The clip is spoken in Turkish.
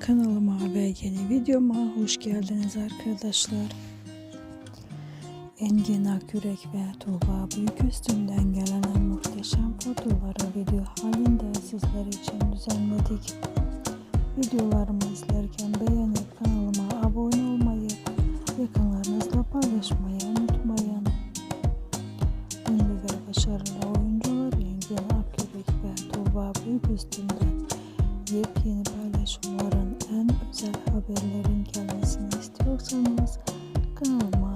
Kanalıma ve yeni videoma hoş geldiniz arkadaşlar. Engin Akyürek ve Tuğba Büyüküstü'nden gelen muhteşem fotoğrafları video halinde sizler için düzenledik. Videolarımı izlerken beğenip kanalıma abone olmayı, yakınlarınızla paylaşmayı unutmayın. Ünlü ve başarılı oyuncular Engin Akyürek ve Tuğba Büyüküstü'nden yepyeni paylaşımların güzel haberlerin gelmesini istiyorsanız kanalıma